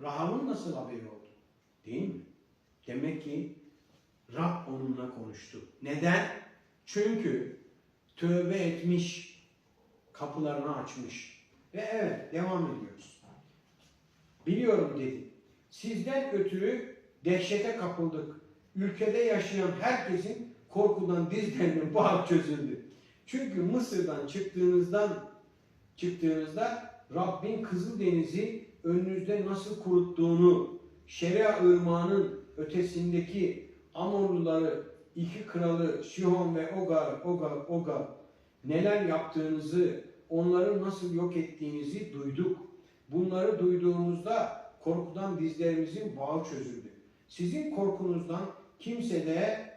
Rahav'ın nasıl haberi oldu? Değil mi? Demek ki Rab onunla konuştu. Neden? Çünkü tövbe etmiş, kapılarını açmış. Ve evet devam ediyoruz. Biliyorum dedi. Sizden ötürü dehşete kapıldık. Ülkede yaşayan herkesin korkudan dizlerinin bağı çözüldü. Çünkü Mısır'dan çıktığınızdan çıktığınızda Rabbin Kızıldeniz'i önünüzde nasıl kuruttuğunu, Şeria ırmağının ötesindeki Amorluları, iki kralı Şihon ve Oga, Oga, Oga neler yaptığınızı, onları nasıl yok ettiğinizi duyduk. Bunları duyduğumuzda korkudan dizlerimizin bağı çözüldü. Sizin korkunuzdan kimsede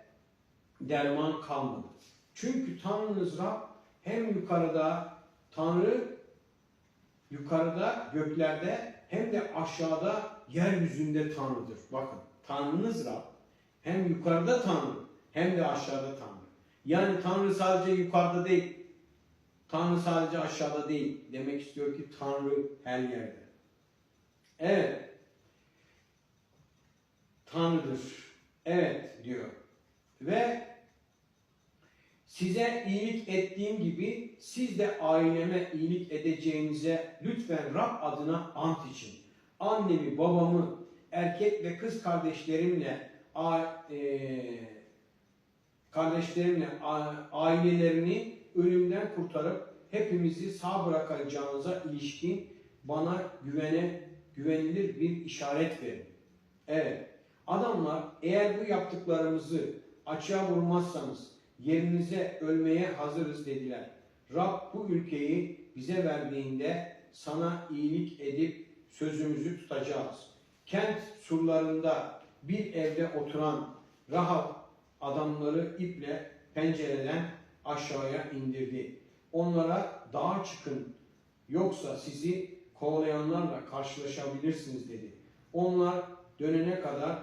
derman kalmadı. Çünkü Tanrınız Rab hem yukarıda Tanrı yukarıda göklerde hem de aşağıda yeryüzünde Tanrı'dır. Bakın Tanrınız Rab hem yukarıda Tanrı hem de aşağıda Tanrı. Yani Tanrı sadece yukarıda değil. Tanrı sadece aşağıda değil. Demek istiyor ki Tanrı her yerde. Evet. Tanrı'dır. Evet diyor. Ve size iyilik ettiğim gibi siz de aileme iyilik edeceğinize lütfen Rab adına ant için. Annemi, babamı, erkek ve kız kardeşlerimle a, e, kardeşlerimle a- ailelerini ölümden kurtarıp hepimizi sağ bırakacağınıza ilişkin bana güvene güvenilir bir işaret verin. Evet. Adamlar eğer bu yaptıklarımızı açığa vurmazsanız yerinize ölmeye hazırız dediler. Rab bu ülkeyi bize verdiğinde sana iyilik edip sözümüzü tutacağız. Kent surlarında bir evde oturan Rahab adamları iple pencereden aşağıya indirdi. Onlara dağa çıkın yoksa sizi kovalayanlarla karşılaşabilirsiniz dedi. Onlar dönene kadar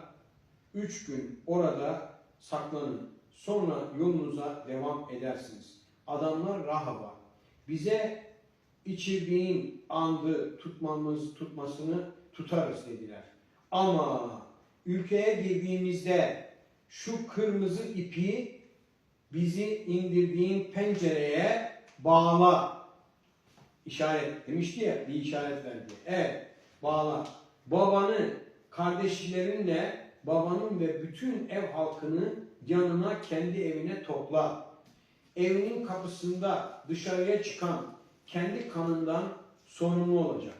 üç gün orada saklanın. Sonra yolunuza devam edersiniz. Adamlar Rahab'a bize içirdiğin andı tutmamız tutmasını tutarız dediler. Ama ülkeye girdiğimizde şu kırmızı ipi bizi indirdiğin pencereye bağla. İşaret demişti ya bir işaret verdi. Evet bağla. Babanı kardeşlerinle babanın ve bütün ev halkını yanına kendi evine topla. Evinin kapısında dışarıya çıkan kendi kanından sorumlu olacak.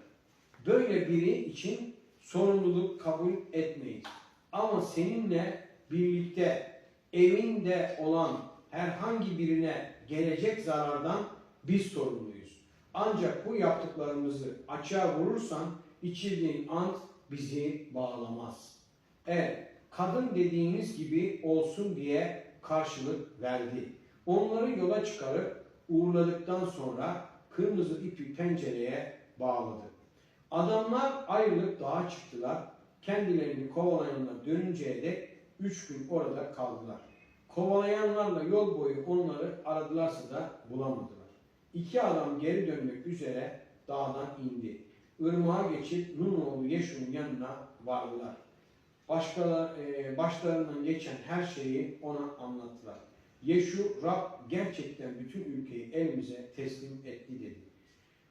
Böyle biri için sorumluluk kabul etmeyiz. Ama seninle birlikte evinde olan herhangi birine gelecek zarardan biz sorumluyuz. Ancak bu yaptıklarımızı açığa vurursan içirdiğin ant bizi bağlamaz. Evet, kadın dediğiniz gibi olsun diye karşılık verdi. Onları yola çıkarıp uğurladıktan sonra kırmızı ipi pencereye bağladı. Adamlar ayrılıp dağa çıktılar. Kendilerini kovalayanlar dönünceye dek üç gün orada kaldılar. Kovalayanlarla yol boyu onları aradılarsa da bulamadılar. İki adam geri dönmek üzere dağdan indi. Irmağa geçip Nun oğlu Yeşun'un yanına vardılar. Başkalar, e, başlarından geçen her şeyi ona anlattılar. Yeşu, Rab gerçekten bütün ülkeyi elimize teslim etti dedi.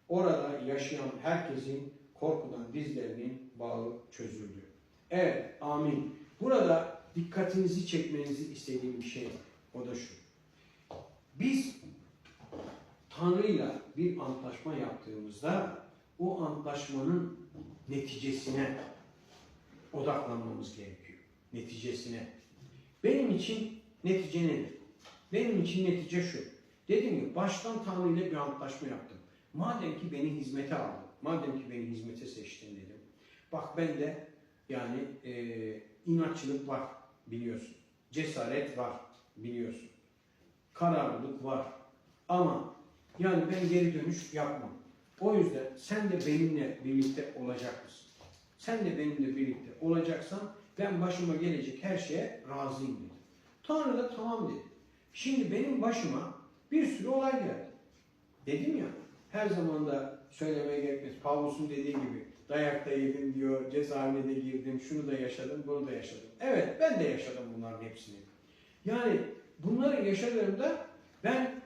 Orada yaşayan herkesin korkudan dizlerinin bağı çözüldü. Evet, amin. Burada dikkatinizi çekmenizi istediğim bir şey. O da şu. Biz Tanrı'yla bir antlaşma yaptığımızda o antlaşmanın neticesine odaklanmamız gerekiyor. Neticesine. Benim için netice nedir? Benim için netice şu. Dedim ki baştan Tanrı ile bir antlaşma yaptım. Madem ki beni hizmete aldın, madem ki beni hizmete seçtin dedim. Bak ben de yani e, inatçılık var biliyorsun. Cesaret var biliyorsun. Kararlılık var. Ama yani ben geri dönüş yapmam. O yüzden sen de benimle birlikte olacak mısın? Sen de benimle birlikte olacaksan ben başıma gelecek her şeye razıyım dedi. Tanrı da tamam dedi. Şimdi benim başıma bir sürü olay geldi. Dedim ya her zaman da söylemeye gerekmez. Pavlus'un dediği gibi Dayak da yedim diyor, cezaevine de girdim, şunu da yaşadım, bunu da yaşadım. Evet, ben de yaşadım bunların hepsini. Yani bunları yaşadığımda ben